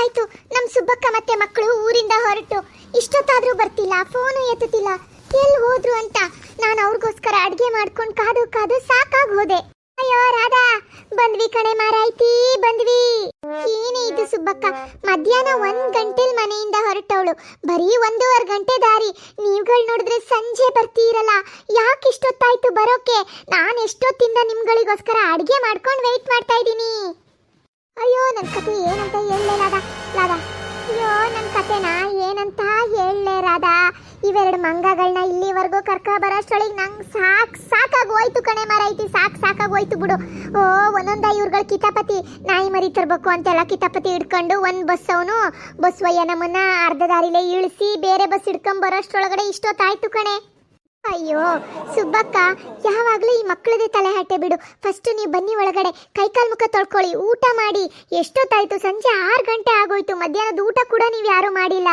ಇಷ್ಟೊತ್ತಾಯ್ತು ನಮ್ ಸುಬ್ಬಕ್ಕ ಮತ್ತೆ ಮಕ್ಕಳು ಊರಿಂದ ಹೊರಟು. ಇಷ್ಟೊತ್ತಾದ್ರೂ ಬರ್ತಿಲ್ಲ, ಫೋನು ಎತ್ತುತ್ತಿಲ್ಲ. ಎಲ್ಲಿ ಹೋದ್ರು ಅಂತ ನಾನು ಅವ್ರಿಗೋಸ್ಕರ ಅಡ್ಗೆ ಮಾಡ್ಕೊಂಡು ಕಾದು ಕಾದು ಸಾಕಾಗ್ ಹೋದೆ. ಅಯ್ಯೋ, ರಾಧಾ! ಬಂದ್ವಿ ಕಣೆ ಮಾರಾಯ್ತಿ, ಬಂದ್ವಿ. ಏನೇ ಇದು ಸುಬ್ಬಕ್ಕ? ಮಧ್ಯಾಹ್ನ ಒಂದ್ ಗಂಟೆಲ್ ಮನೆಯಿಂದ ಹೊರಟವಳು. ಬರೀ ಒಂದೂವರೆ ಗಂಟೆ ದಾರಿ. ನೀವುಗಳು ನೋಡಿದ್ರೆ ಸಂಜೆ ಬರ್ತೀರಲ್ಲ. ಯಾಕೆ ಇಷ್ಟೊತ್ತಾಯ್ತು ಬರೋಕೆ? ನಾನು ಎಷ್ಟೊತ್ತಿಂದ ನಿಮ್ಗಳಿಗೋಸ್ಕರ ಅಡ್ಗೆ ಮಾಡ್ಕೊಂಡು ವೆಯ್ಟ್ ಮಾಡ್ತಾ ಇದ್ದೀನಿ. ಅಯ್ಯೋ ನನ್ನ ಕತೆ ಏನಂತ ಹೇಳಲೇ ರಾಧಾ ಅಯ್ಯೋ ನನ್ನ ಕತೆನ ಏನಂತ ಹೇಳಲೇ ರಾಧಾ. ಇವೆರಡು ಮಂಗಗಳನ್ನ ಇಲ್ಲಿವರೆಗೂ ಕರ್ಕ ಬರೋಷ್ಟೊಳಗೆ ನಂಗೆ ಸಾಕು ಸಾಕಾಗಿ ಹೋಯ್ತು ಕಣೆ ಮಾರೈತಿ ಸಾಕು ಸಾಕಾಗಿ ಹೋಯ್ತು ಬಿಡು. ಓ, ಒಂದೊಂದ ಇವ್ರುಗಳು ಕಿತಾಪತಿ, ನಾಯಿ ಮರಿ ತರಬೇಕು ಅಂತೆಲ್ಲ ಕಿತಾಪತಿ ಹಿಡ್ಕೊಂಡು ಒಂದು ಬಸ್ ಅವನು ಬಸ್ ಒಯ್ಯ ನಮ್ಮನ್ನ ಅರ್ಧ ದಾರಿಲೇ ಇಳಿಸಿ ಬೇರೆ ಬಸ್ ಹಿಡ್ಕೊಂಡ್ ಬರೋಷ್ಟ್ರೊಳಗಡೆ ಇಷ್ಟೊತ್ತಾಯ್ತು ಕಣೆ. ಅಯ್ಯೋ, ಸುಬ್ಬಕ್ಕ, ಯಾವಾಗ್ಲೂ ಈ ಮಕ್ಕಳದೇ ತಲೆ ಹಟ್ಟೆ ಬಿಡು. ಫಸ್ಟ್ ನೀವು ಬನ್ನಿ ಒಳಗಡೆ, ಕೈಕಾಲು ಮುಖ ತೊಳ್ಕೊಳ್ಳಿ, ಊಟ ಮಾಡಿ. ಎಷ್ಟೊತ್ತಾಯ್ತು? ಸಂಜೆ ಆರು ಗಂಟೆ ಆಗೋಯ್ತು. ಮಧ್ಯಾಹ್ನದ ಊಟ ಕೂಡ ನೀವು ಯಾರು ಮಾಡಿಲ್ಲ.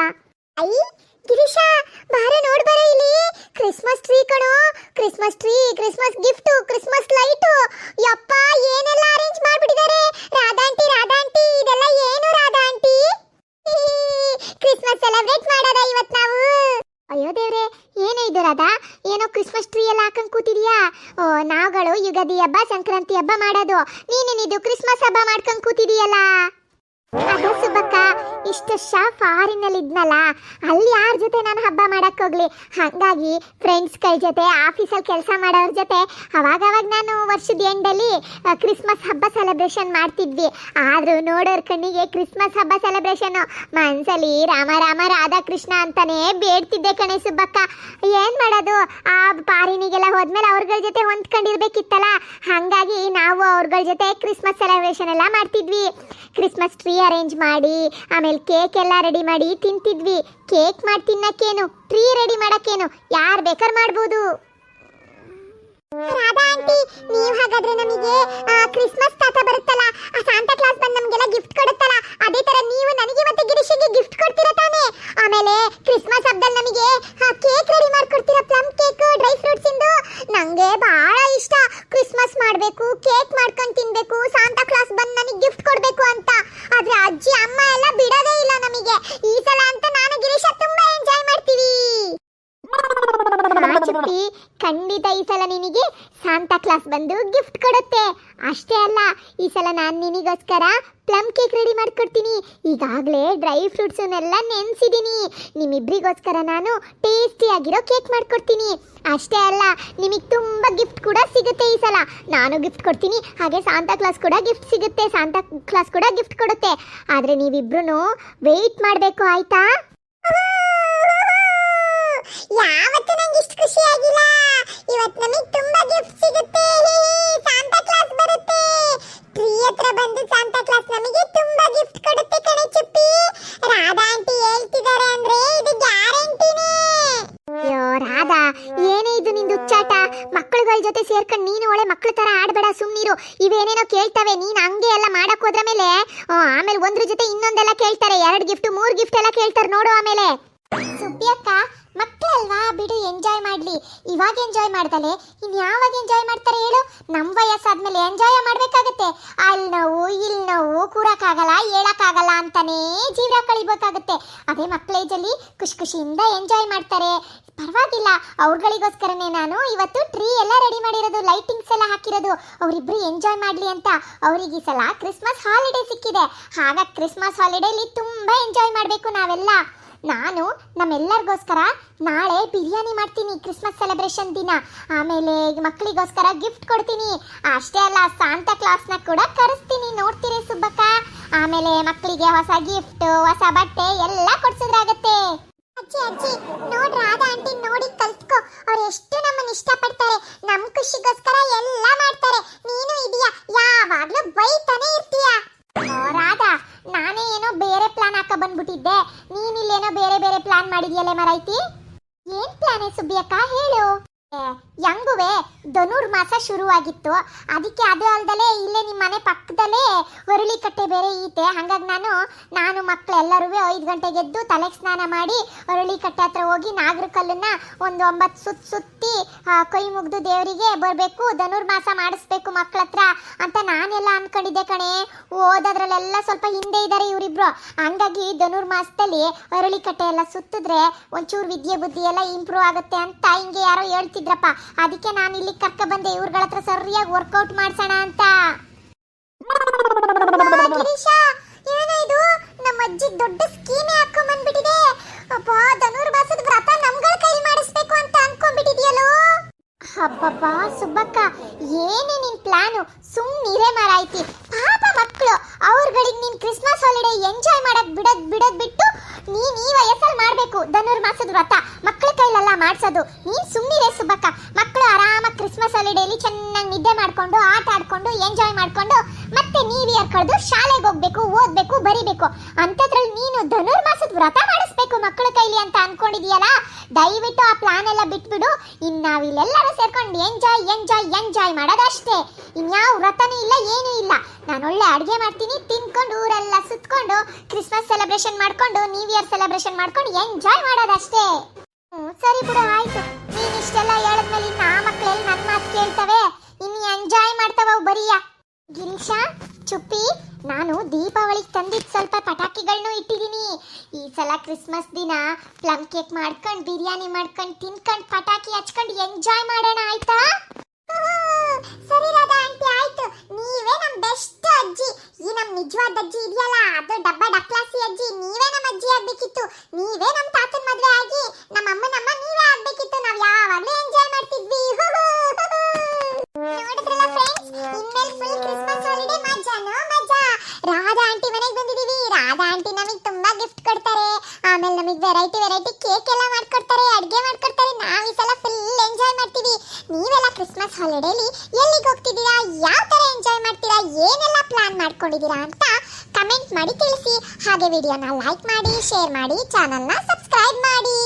ಐ ಗಿರೀಶ, ಬಾರೆ ನೋಡ್ಬಾರ ಇಲ್ಲಿ. ಕ್ರಿಸ್ಮಸ್ ಟ್ರೀ ಕಣೋ Christmas tree Christmas gift Christmas light ಯಪ್ಪ, ಏನೆಲ್ಲ ಅರೇಂಜ್ ಮಾಡ್ಬಿಟ್ಟಿದ್ದಾರೆ? ರಾಧಾ ಆಂಟಿ ರಾಧಾ ಆಂಟಿ ಇದೆಲ್ಲ ಏನು ರಾಧಾ ಆಂಟಿ ಕ್ರಿಸ್ಮಸ್ ಸೆಲೆಬ್ರೇಟ್ ಮಾಡೋದ ಇವತ್ತು ನಾವು? ಅಯ್ಯೋ ಇದು ಏನೋ ಕ್ರಿಸ್ಮಸ್ ಟ್ರೀ ಎಲ್ಲ ಹಾಕೊಂಡು ಕೂತಿದ್ಯಾ? ಓ, ನಾವುಗಳು ಯುಗಾದಿ ಹಬ್ಬ, ಸಂಕ್ರಾಂತಿ ಹಬ್ಬ ಮಾಡೋದು. ನೀನೇನಿದು ಕ್ರಿಸ್ಮಸ್ ಹಬ್ಬ ಮಾಡ್ಕೊಂಡು ಕೂತಿದೀಯಲ್ಲ? ಸುಬ್ಬಕ್ಕ ಇಷ್ಟು ವರ್ಷ ಫಾರಿನಲ್ಲಿ ಇದ್ನಲ್ಲ ಅಲ್ಲಿ ಯಾರ ಜೊತೆ ನಾನು ಹಬ್ಬ ಮಾಡಕ್ ಹೋಗ್ಲಿ? ಹಾಗಾಗಿ ಫ್ರೆಂಡ್ಸ್ಗಳ ಜೊತೆ ಆಫೀಸಲ್ಲಿ ಕೆಲಸ ಮಾಡೋರ ಜೊತೆ ಅವಾಗ ನಾನು ವರ್ಷದ ಎಂಡಲ್ಲಿ ಕ್ರಿಸ್ಮಸ್ ಹಬ್ಬ ಸೆಲೆಬ್ರೇಷನ್ ಮಾಡ್ತಿದ್ವಿ. ಆದ್ರೂ ನೋಡೋರ್ ಕಣ್ಣಿಗೆ ಕ್ರಿಸ್ಮಸ್ ಹಬ್ಬ ಸೆಲೆಬ್ರೇಷನ್ ಮನ್ಸಲ್ಲಿ ರಾಮ ರಾಮ, ರಾಧಾಕೃಷ್ಣ ಅಂತಾನೆ ಬೇಡ್ತಿದ್ದೆ ಕಣೆ ಸುಬ್ಬಕ್ಕ. ಏನ್ ಮಾಡೋದು? ಆ ಪಾರಿನಿಗೆಲ್ಲ ಹೋದ್ಮೇಲೆ ಅವ್ರಗಳ ಜೊತೆ ಹೊಂದ್ಕೊಂಡಿರ್ಬೇಕಿತ್ತಲ್ಲ? ಹಾಗಾಗಿ ನಾವು ಅವ್ರಗಳ ಜೊತೆ ಕ್ರಿಸ್ಮಸ್ ಸೆಲೆಬ್ರೇಷನ್ ಎಲ್ಲ ಮಾಡ್ತಿದ್ವಿ. ಕ್ರಿಸ್ಮಸ್ ಟ್ರೀ ಅರೇಂಜ್ ಮಾಡಿ, ಆಮೇಲೆ ಕೇಕ್ ಎಲ್ಲ ರೆಡಿ ಮಾಡಿ ತಿಂತಿದ್ವಿ. ಕೇಕ್ ಮಾಡಿ ತಿನ್ನಕ್ಕೇನು? Tree ready ಮಾಡಕ್ಕೇನು? ಯಾರು ಬೇಕಾದ್ರೆ ಮಾಡ್ಬೋದು. ರಾಧಾ ಆಂಟಿ, ನೀವು ಹಾಗಾದ್ರೆ ನಮಗೆ ಕ್ರಿಸ್ಮಸ್ ತಾತ ಬರುತ್ತಲ್ಲ, ಆ ಸಾಂತಾ ಕ್ಲಾಸ್ ಬಂದು ನಮಗೆಲ್ಲ ಗಿಫ್ಟ್ ಕೊಡುತ್ತಲ್ಲ, ಅದೇ ತರ ನೀವು ನನಗೆ ಮತ್ತೆ ಗಿರೀಶಿಗೆ ಗಿಫ್ಟ್ ಕೊಡ್ತೀರಾ ತಾನೇ? ಆಮೇಲೆ ಕ್ರಿಸ್ಮಸ್ ಹಬ್ಬದಲ್ಲಿ ನಮಗೆ ಕೇಕ್ ರೆಡಿ ಮಾಡ್ಕೊಡ್ತೀರಾ ಪ್ಲಮ್ ಕೇಕ್ ಡ್ರೈ ಫ್ರೂಟ್ಸ್ ಇಂದು? ನಂಗೆ ಬಹಳ ಇಷ್ಟ. ಕ್ರಿಸ್ಮಸ್ ಮಾಡಬೇಕು ಕೇಕ್ ಮಾಡ್ಕೊಂಡು ತಿನ್ಬೇಕು ಸಾಂತಾ ಕ್ಲಾಸ್ ಬಂದು ನನಗೆ ಗಿಫ್ಟ್ ಕೊಡಬೇಕು ಅಂತ ಆದ್ರೆ ಅಜ್ಜಿ ಅಮ್ಮ ಎಲ್ಲ ಬಿಡೋದೇ ಇಲ್ಲ ನಮಗೆ ಈ ಸಲ ಅಂತ ನಾನು ಗಿರೀಶ ತುಂಬಾ ಎಂಜಾಯ್ ಮಾಡ್ತೀವಿ ಹಾ, ಚುಪ್ಪಿ ಖಂಡಿತ ಈ ಸಲ ನಿನಗೆ ಸಾಂತಾ ಕ್ಲಾಸ್ ಬಂದು ಗಿಫ್ಟ್ ಕೊಡುತ್ತೆ? ಅಷ್ಟೇ ಅಲ್ಲ, ಈ ಸಲ ನಾನು ನಿನಗೋಸ್ಕರ ಪ್ಲಮ್ ಕೇಕ್ ರೆಡಿ ಮಾಡ್ಕೊಡ್ತೀನಿ. ಈಗಾಗಲೇ ಡ್ರೈ ಫ್ರೂಟ್ಸನ್ನೆಲ್ಲ ನೆನೆಸಿದ್ದೀನಿ ನಿಮ್ಮಿಬ್ರಿಗೋಸ್ಕರ ನಾನು ಟೇಸ್ಟಿಯಾಗಿರೋ ಕೇಕ್ ಮಾಡ್ಕೊಡ್ತೀನಿ. ಅಷ್ಟೇ ಅಲ್ಲ, ನಿಮಗೆ ತುಂಬ ಗಿಫ್ಟ್ ಕೂಡ ಸಿಗುತ್ತೆ ಈ ಸಲ. ನಾನು ಗಿಫ್ಟ್ ಕೊಡ್ತೀನಿ, ಹಾಗೆ ಸಾಂತಾ ಕ್ಲಾಸ್ ಕೂಡ ಗಿಫ್ಟ್ ಸಿಗುತ್ತೆ. ಸಾಂತಾ ಕ್ಲಾಸ್ ಕೂಡ ಗಿಫ್ಟ್ ಕೊಡುತ್ತೆ. ಆದರೆ ನೀವಿಬ್ರು ವೆಯ್ಟ್ ಮಾಡಬೇಕು, ಆಯ್ತಾ? ಯಾವತ್ತು ನಂಗೆ ಇಷ್ಟು ಖುಷಿ ಆಗಿಲ್ಲ. ಇವತ್ತು ನಮಗೆ ಅಯ್ಯೋ, ರಾಧಾ, ಏನೇ ಇದು ನಿಂದು ಉಚ್ಚಾಟ ಮಕ್ಕಳುಗಳ ಜೊತೆ ಸೇರ್ಕೊಂಡು ನೀನು ಒಳ್ಳೆ ಮಕ್ಕಳ ತರ ಆಡಬೇಡ ಸುಮ್ಮನಿರು ಇವೇನೇನೋ ಕೇಳ್ತವೆ, ನೀನ್ ಹಂಗೆ ಎಲ್ಲ ಮಾಡಕ್ ಹೋದ್ರ ಮೇಲೆ ಆಮೇಲೆ ಒಂದ್ರ ಜೊತೆ ಇನ್ನೊಂದೆಲ್ಲ ಕೇಳ್ತಾರೆ. ಎರಡು ಗಿಫ್ಟ್ ಮೂರು ಗಿಫ್ಟ್ ಎಲ್ಲ ಕೇಳ್ತಾರೆ ನೋಡು ಆಮೇಲೆ ಮಕ್ಕಳಲ್ವಾ ಬಿಡು ಎಂಜಾಯ್ ಮಾಡ್ಲಿ ಇವಾಗ ಎಂಜಾಯ್ ಮಾಡ್ದಲೆ? ಇನ್ಯಾವಾಗ ಎಂಜಾಯ್ ಮಾಡ್ತಾರೆ ಹೇಳು? ನಮ್ ವಯಸ್ಸಾದ್ಮೇಲೆ ಎಂಜಾಯ್ ಮಾಡ್ಬೇಕಾಗತ್ತೆ. ಅಲ್ಲಿ ನೋವು ಇಲ್ಲಿ ನೋವು ಕೂರಕ್ಕಾಗಲ್ಲ, ಹೇಳಕ್ಕಾಗಲ್ಲ ಅಂತಾನೇ ಜೀವನ ಕಳಿಬೇಕಾಗತ್ತೆ. ಅದೇ ಮಕ್ಕಳ ಏಜಲ್ಲಿ ಖುಷಿ ಖುಷಿಯಿಂದ ಎಂಜಾಯ್ ಮಾಡ್ತಾರೆ. ಪರವಾಗಿಲ್ಲ, ಅವ್ರಗಳಿಗೋಸ್ಕರನೇ ನಾನು ಇವತ್ತು ಟ್ರೀ ಎಲ್ಲ ರೆಡಿ ಮಾಡಿರೋದು ಲೈಟಿಂಗ್ಸ್ ಎಲ್ಲ ಹಾಕಿರೋದು. ಅವರಿಬ್ರು ಎಂಜಾಯ್ ಮಾಡ್ಲಿ ಅಂತ ಅವ್ರಿಗೆ ಈ ಸಲ ಕ್ರಿಸ್ಮಸ್ ಹಾಲಿಡೇ ಸಿಕ್ಕಿದೆ. ಹಾಗ ಕ್ರಿಸ್ಮಸ್ ಹಾಲಿಡೇಲಿ ತುಂಬಾ ಎಂಜಾಯ್ ಮಾಡಬೇಕು ನಾವೆಲ್ಲ. ನಾನು ನಮ್ಮೆಲ್ಲರಿಗೋಸ್ಕರ ನಾಳೆ ಬಿರಿಯಾನಿ ಮಾಡ್ತೀನಿ ಕ್ರಿಸ್ಮಸ್ ಸೆಲೆಬ್ರೇಷನ್ ದಿನ. ಆಮೇಲೆ ಮಕ್ಕಳಿಗೋಸ್ಕರ ಗಿಫ್ಟ್ ಕೊಡ್ತೀನಿ. ಅಷ್ಟೇ ಅಲ್ಲ ಸಾಂತಾ ಕ್ಲಾಸ್ನ ಕೂಡ ಕರೆಸ್ತೀನಿ. ನೋಡ್ತೀರಿ ಸುಬ್ಬಕ್ಕ. ಆಮೇಲೆ ಮಕ್ಕಳಿಗೆ ಹೊಸ ಗಿಫ್ಟ್ ಹೊಸ ಬಟ್ಟೆ ಎಲ್ಲ ಕೊಡ್ಸಿದ್ರಾಗತ್ತೆ. ಅಜ್ಜಿ ಅಜ್ಜಿ, ನೋಡ್ ರಾಧಾ ಆಂಟಿ ನೋಡಿ ಕಲ್ತ್ಕೋ. ಅವ್ರು ಎಷ್ಟು ನಮ್ಮನ್ನ ಇಷ್ಟಪಡ್ತಾರೆ. ನಮ್ಮ ಖುಷಿಗೋಸ್ಕರ ಎಲ್ಲ ಮಾಡ್ತಾರೆ. ನೀನು ಇದ್ಯಾ? ಯಾವಾಗ್ಲೂ ಬೈತಾನೆ ಇರ್ತೀಯ ಓ, ರಾಧಾ ನಾನೇ ಏನೋ ಬೇರೆ ಪ್ಲಾನ್ ಹಾಕ ಬಂದ್ಬಿಟ್ಟಿದ್ದೆ ನೀನಿಲ್ಲೇನೋ ಬೇರೆ ಬೇರೆ ಪ್ಲಾನ್ ಮಾಡಿದ್ಯಲ್ಲ ಮರೈತಿ? ಏನ್ ಪ್ಲಾನ್ ಸುಬ್ಬಿಯಕ್ಕ ಹೇಳು. ಹೆಂಗುವೆ ಧನುರ್ಮಾಸ ಶುರುವಾಗಿತ್ತು. ಅದಕ್ಕೆ ಅದು ಅಲ್ದಲೆ ಇಲ್ಲೇ ನಿಮ್ಮ ಮನೆ ಪಕ್ಕದಲ್ಲೇ ಕಟ್ಟೆ ಬೇರೆ ಈತೆ ಹಾಗಾಗಿ ನಾನು ನಾನು ಮಕ್ಕಳೆಲ್ಲರೂ ಐದು ಗಂಟೆಗೆ ಎದ್ದು ತಲೆಗೆ ಸ್ನಾನ ಮಾಡಿ ಕಟ್ಟೆ ಹತ್ರ ಹೋಗಿ ನಾಗರ ಕಲ್ಲನ್ನ ಒಂದು ಒಂಬತ್ತು ಸುತ್ತ ಸುತ್ತಿ ಕೈ ಮುಗ್ದು ದೇವರಿಗೆ ಬರಬೇಕು ಧನುರ್ಮಾಸ ಮಾಡಿಸ್ಬೇಕು ಮಕ್ಕಳ ಹತ್ರ ಅಂತ ನಾನೆಲ್ಲ ಅನ್ಕೊಂಡಿದ್ದೆ ಕಣೆ. ಓದೋದ್ರಲ್ಲೆಲ್ಲ ಸ್ವಲ್ಪ ಹಿಂದೆ ಇದ್ದಾರೆ ಇವರಿಬ್ರು. ಹಂಗಾಗಿ ಧನುರ್ಮಾಸದಲ್ಲಿ ಅರಳಿಕಟ್ಟೆ ಎಲ್ಲ ಸುತ್ತಿದ್ರೆ ಒಂಚೂರು ವಿದ್ಯೆ ಬುದ್ಧಿ ಎಲ್ಲ ಇಂಪ್ರೂವ್ ಆಗುತ್ತೆ ಅಂತ ಹಿಂಗೆ ಯಾರೋ ಹೇಳ್ತಿದ್ರಪ್ಪ. ಅದಕ್ಕೆ ನಾನು ಇಲ್ಲಿ ಕರ್ಕ ಬಂದೆ, ಇವ್ರಗಳ ಸರಿಯಾಗಿ ವರ್ಕೌಟ್ ಮಾಡ್ಸೋಣ ಅಂತ. ಗಿರೀಶ, ಏನೋ ಇದು? ನಮ್ಮ ಅಜ್ಜಿ ದೊಡ್ಡ ಸ್ಕೀಮ್ ಹಾಕೊಂಡ್ ಬಂದ್ಬಿಟ್ಟಿದೆ ಅಪ್ಪ ಧನುರ್ಮಾಸದ ವ್ರತ ನಮ್ಗಳ ಕೈ ಮಾಡಿಸ್ಬೇಕು ಅಂತ ಅನ್ಕೊಂಡ್ಬಿಟ್ಟಿದ್ಯಲ್ಲೋ? ಅಪ್ಪಪ್ಪ ಸುಬ್ಬಕ್ಕ, ಏನೇ ನಿನ್ ಪ್ಲಾನು? ಸುಮ್ಮನಿರೇ ಮಾರಾಯ್ತಿ ಪಾಪ ಮಕ್ಕಳು ಅವ್ರಗಳಿಗೆ ನೀನ್ ಕ್ರಿಸ್ಮಸ್ ಹಾಲಿಡೇ ಎಂಜಾಯ್ ಮಾಡಕ್ ಬಿಡದ್ ಬಿಡದ್ ಬಿಟ್ಟು ನೀನ್ ಈ ವಯಸ್ಸಲ್ಲಿ ಮಾಡ್ಬೇಕು ಧನುರ್ಮಾಸದ ವ್ರತ. ಮಕ್ಕಳ ಕೈಲೆಲ್ಲ ಮಾಡ್ಸೋದು. ನೀನ್ ಸುಮ್ಮನಿರೇ ಸುಬ್ಬಕ್ಕ. ಕ್ರಿಸ್ಮಸ್ ಹಾಲಿಡೇಲಿ ಚೆನ್ನಾಗಿ ನಿದ್ದೆ ಮಾಡ್ಕೊಂಡು, ಆಟ ಆಡ್ಕೊಂಡು ಎಂಜಾಯ್ ಮಾಡ್ಕೊಂಡು, ಮತ್ತೆ ನೀವು ಇಯರ್ ಕಳೆದು ಶಾಲೆಗೆ ಹೋಗ್ಬೇಕು, ಓದ್ಬೇಕು, ಬರಿಬೇಕು. ಅಂಥದ್ರಲ್ಲಿ ನೀನು ಧನುರ್ಮಾಸದ ವ್ರತ ಮಾಡಿಸ್ಬೇಕು ಮಕ್ಕಳ ಕೈಲಿ ಅಂತ ಅನ್ಕೊಂಡಿದೀಯಲ್ಲ? ದಯವಿಟ್ಟು ಆ ಪ್ಲಾನ್ ಎಲ್ಲ ಬಿಟ್ಬಿಡು. ಇನ್ನು ನಾವಿಲ್ಲೆಲ್ಲರೂ ಸೇರ್ಕೊಂಡು ಎಂಜಾಯ್ ಎಂಜಾಯ್ ಎಂಜಾಯ್ ಮಾಡೋದಷ್ಟೇ. ಇನ್ಯಾವ ವ್ರತನೂ ಇಲ್ಲ, ಏನೂ ಇಲ್ಲ. ನಾನು ಒಳ್ಳೆ ಅಡುಗೆ ಮಾಡ್ತೀನಿ, ತಿನ್ಕೊಂಡು, ಊರೆಲ್ಲ ಸುತ್ಕೊಂಡು ಕ್ರಿಸ್ಮಸ್ ಸೆಲೆಬ್ರೇಷನ್ ಮಾಡ್ಕೊಂಡು ನ್ಯೂ ಇಯರ್ ಸೆಲೆಬ್ರೇಷನ್ ಮಾಡ್ಕೊಂಡು ಎಂಜಾಯ್ ಮಾಡೋದಷ್ಟೇ. ಹ್ಞೂ ಸರಿ ಬಿಡು, ಆಯ್ತು. ಇಷ್ಟೆಲ್ಲ ಹೇಳದ್ಮೇಲೆ ಇನ್ನು ಆ ಮಕ್ಕಳೆಲ್ಲ ನನ್ನ ಮಾತು ಕೇಳ್ತವೆ? ಇನ್ನು ಎಂಜಾಯ್ ಮಾಡ್ತಾವ ಅವು ಬರೀಯ. ಗಿರೀಶ, ಚುಪ್ಪಿ, ನಾನು ದೀಪಾವಳಿಗೆ ತಂದಿದ್ದ ಸ್ವಲ್ಪ ಪಟಾಕಿಗಳನ್ನೂ ಇಟ್ಟಿದ್ದೀನಿ ಈ ಸಲ ಕ್ರಿಸ್ಮಸ್ ದಿನ, ಪ್ಲಮ್ ಕೇಕ್ ಮಾಡ್ಕೊಂಡು, ಬಿರಿಯಾನಿ ಮಾಡ್ಕೊಂಡು, ತಿನ್ಕೊಂಡು, ಪಟಾಕಿ ಹಚ್ಕೊಂಡು ಎಂಜಾಯ್ ಮಾಡೋಣ, ಆಯ್ತಾ? ಸರಿ ರಾಧಾ ಆಂಟಿ, ಆಯ್ತು. ನೀವೇ ನಮ್ಮ ಬೆಸ್ಟ್ ಅಜ್ಜಿ. ಈ ನಮ್ಮ ನಿಜವಾದ ಅಜ್ಜಿ ಇದೆಯಲ್ಲ, ಅದು ಡಬ್ಬ ಡಕ್ಲಾಸಿ ಅಜ್ಜಿ ನೀವೇ ನಮ್ಮ ಅಜ್ಜಿ ಆಗ್ಬೇಕಿತ್ತು ನೀವೇ ನಮ್ ತಾತನ ಮದ್ವೆ ಆಗಿ ನಮ್ಮ ಅಮ್ಮನಮ್ಮ ನೀವೇ ಆಗ್ಬೇಕಿತ್ತು ನಾವ್ ಯಾವಾಗ್ಲೂ ಎಂಜಾಯ್ ಮಾಡ್ತಿದ್ವಿ ನೋಡಿದ್ರಲ್ಲ ಫ್ರೆಂಡ್ಸ್ ಇನ್ಮೇಲೆ ಫುಲ್ ಕ್ರಿಸ್ಮಸ್ ಹಾಲಿಡೇ ಮಜಾನೋ ಮಜಾ ರಾಧಾ ಆಂಟಿ ಮನೆಗೆ ಬಂದಿದೀವಿ ರಾಧಾ ಆಂಟಿ ನಮಗೆ ತುಂಬಾ ಗಿಫ್ಟ್ ಕೊಡ್ತಾರೆ ಆಮೇಲೆ ನಮಗೆ ವೆರೈಟಿ ವೆರೈಟಿ ಕೇಕ್ ಎಲ್ಲ ಮಾಡ್ಕೊಡ್ತಾರೆ, ಅಡುಗೆ ಮಾಡ್ಕೊಡ್ತಾರೆ. ನಾವು ಈ ಸಲ ಫುಲ್ ಎಂಜಾಯ್ ಮಾಡ್ತೀವಿ. ನೀವೆಲ್ಲ ಕ್ರಿಸ್ಮಸ್ ಹಾಲಿಡೇಲಿ ಎಲ್ಲಿಗೆ ಹೋಗ್ತಿದ್ದೀರಾ? ಯಾವ ತರ ಎಂಜಾಯ್ ಮಾಡ್ತೀರಾ? ಏನೆಲ್ಲ ಪ್ಲಾನ್ ಮಾಡ್ಕೊಂಡಿದ್ದೀರಾ ಅಂತ ಕಮೆಂಟ್ ಮಾಡಿ ತಿಳಿಸಿ. ಹಾಗೆ ವಿಡಿಯೋನ ಲೈಕ್ ಮಾಡಿ ಶೇರ್ ಮಾಡಿ ಚಾನಲ್ನ ಸಬ್ಸ್ಕ್ರೈಬ್ ಮಾಡಿ.